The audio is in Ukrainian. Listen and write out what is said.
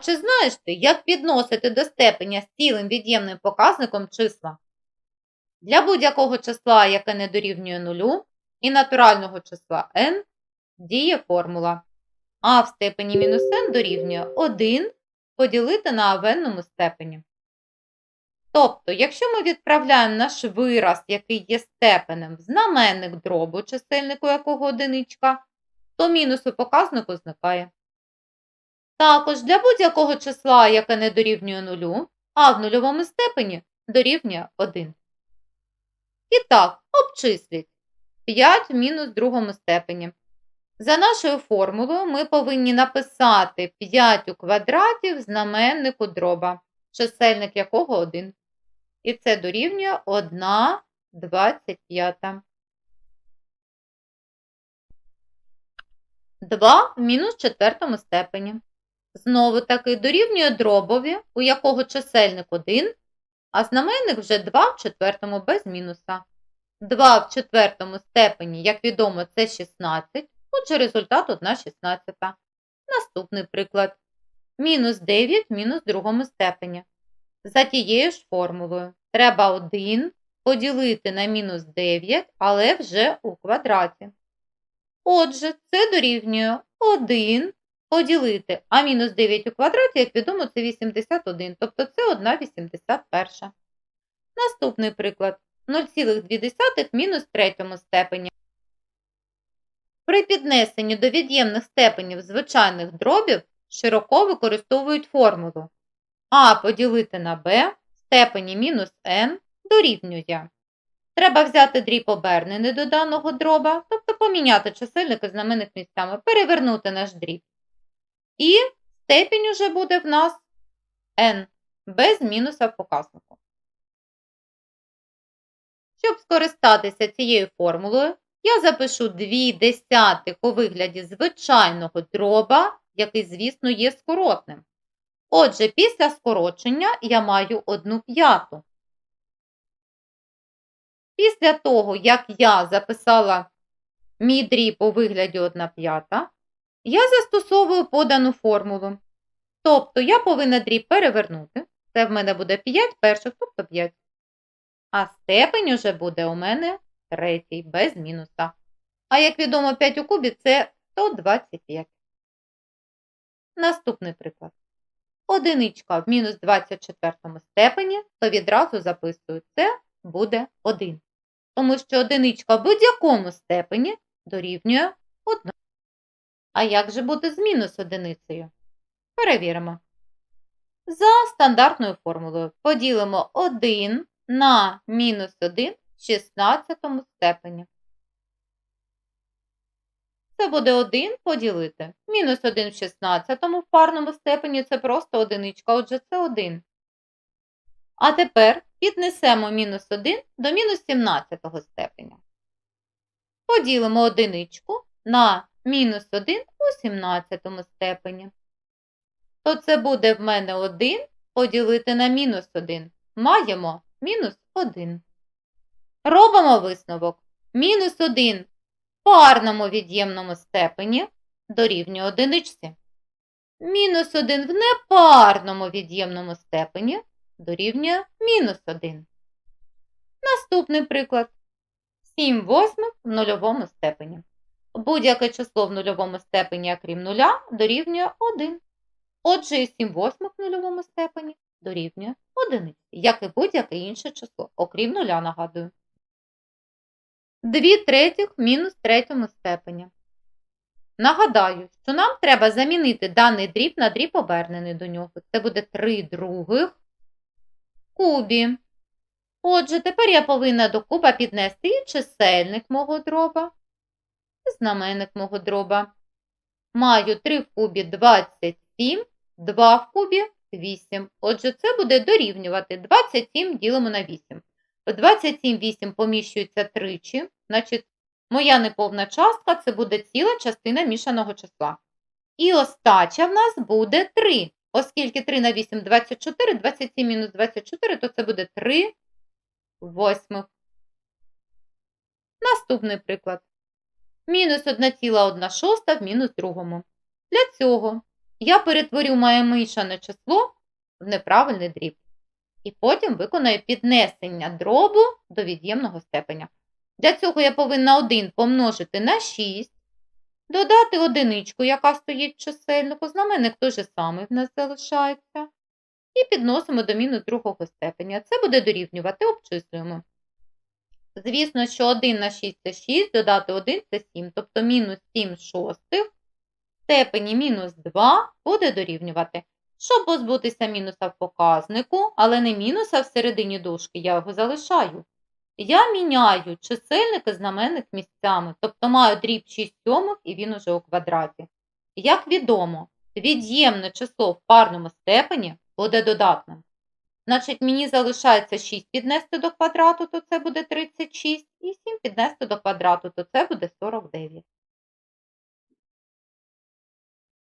чи знаєш ти, як підносити до степеня з цілим від'ємним показником числа? Для будь-якого числа, яке не дорівнює нулю, і натурального числа n діє формула а в степені мінус n дорівнює 1 поділити на авенному степені. Тобто, якщо ми відправляємо наш вираз, який є степенем, в знаменник дробу, чисельнику якого одиничка, то мінус у показнику зникає. Також для будь-якого числа, яке не дорівнює нулю, а в нульовому степені дорівнює 1. І так, обчисліть 5 в мінус другому степені. За нашою формулою ми повинні написати 5 у квадраті в знаменнику дроба, чисельник якого 1. І це дорівнює 1 25. 2 в мінус четвертому степені. Знову таки дорівнює дробові, у якого чисельник 1, а знаменник вже 2 в четвертому без мінуса. 2 в четвертому степені, як відомо, це 16. Отже, результат 1 16. Наступний приклад. Мінус 9 в мінус другому степені. За тією ж формулою. Треба 1 поділити на мінус 9, але вже у квадраті. Отже, це дорівнює 1 поділити, а мінус 9 у квадраті, як відомо, це 81, тобто це 1 81. Наступний приклад. 0,2 мінус третьому степені. При піднесенні до від'ємних степенів звичайних дробів широко використовують формулу а поділити на b в степені мінус n дорівнює. Треба взяти дріб обернений до даного дроба, тобто поміняти чисельники знаменних місцями, перевернути наш дріб. І степінь уже буде в нас n без мінуса в показнику. Щоб скористатися цією формулою, я запишу 2 десятих у вигляді звичайного дроба, який, звісно, є скоротним. Отже, після скорочення я маю 1 п'яту. Після того, як я записала мій дріб у вигляді 1 п'ята, я застосовую подану формулу. Тобто я повинна дріб перевернути. Це в мене буде 5 перших, тобто 5. А степень уже буде у мене третій, без мінуса. А як відомо, 5 у кубі це 125. Наступний приклад. Одиничка в мінус 24 степені, то відразу записую, це буде 1. Тому що одиничка в будь-якому степені дорівнює 1. А як же буде з мінус одиницею? Перевіримо. За стандартною формулою поділимо 1 на мінус 1 в 16 степені. Це буде 1 поділити. Мінус 1 в 16 в парному степені це просто одиничка, отже, це 1. А тепер піднесемо мінус 1 до мінус 17 степеня. Поділимо одиничку на мінус 1 у 17 степені. То це буде в мене 1 поділити на мінус 1. Маємо мінус 1. Робимо висновок. Мінус 1 в парному від'ємному степені дорівнює одиничці. Мінус 1 в непарному від'ємному степені дорівнює мінус 1. Наступний приклад. 7 восьмих в нульовому степені. Будь-яке число в нульовому степені, окрім нуля, дорівнює 1. Отже, і 7 восьмих в нульовому степені дорівнює 1, як і будь-яке інше число, окрім нуля, нагадую. 2 третіх мінус третьому степені. Нагадаю, що нам треба замінити даний дріб на дріб обернений до нього. Це буде 3 других кубі. Отже, тепер я повинна до куба піднести і чисельник мого дроба, знаменник мого дроба. Маю 3 в кубі 27, 2 в кубі 8. Отже, це буде дорівнювати 27 ділимо на 8. В 27 8 поміщується тричі, значить, моя неповна частка це буде ціла частина мішаного числа. І остача в нас буде 3. Оскільки 3 на 8 24, 27 мінус 24, то це буде 3 восьмих. Наступний приклад. Мінус 1,1 в мінус другому. Для цього я перетворю моє мишане число в неправильний дріб. І потім виконаю піднесення дробу до від'ємного степеня. Для цього я повинна 1 помножити на 6, додати одиничку, яка стоїть в чисельнику, знаменник той же самий в нас залишається. І підносимо до мінус другого степеня. Це буде дорівнювати, обчислюємо. Звісно, що 1 на 6 – це 6, додати 1 – це 7, тобто мінус 7 шостих в степені мінус 2 буде дорівнювати. Щоб позбутися мінуса в показнику, але не мінуса всередині дужки, я його залишаю. Я міняю чисельник і знаменник місцями, тобто маю дріб 6 сьомих і він уже у квадраті. Як відомо, від'ємне число в парному степені буде додатним. Значить, мені залишається 6 піднести до квадрату, то це буде 36, і 7 піднести до квадрату, то це буде 49.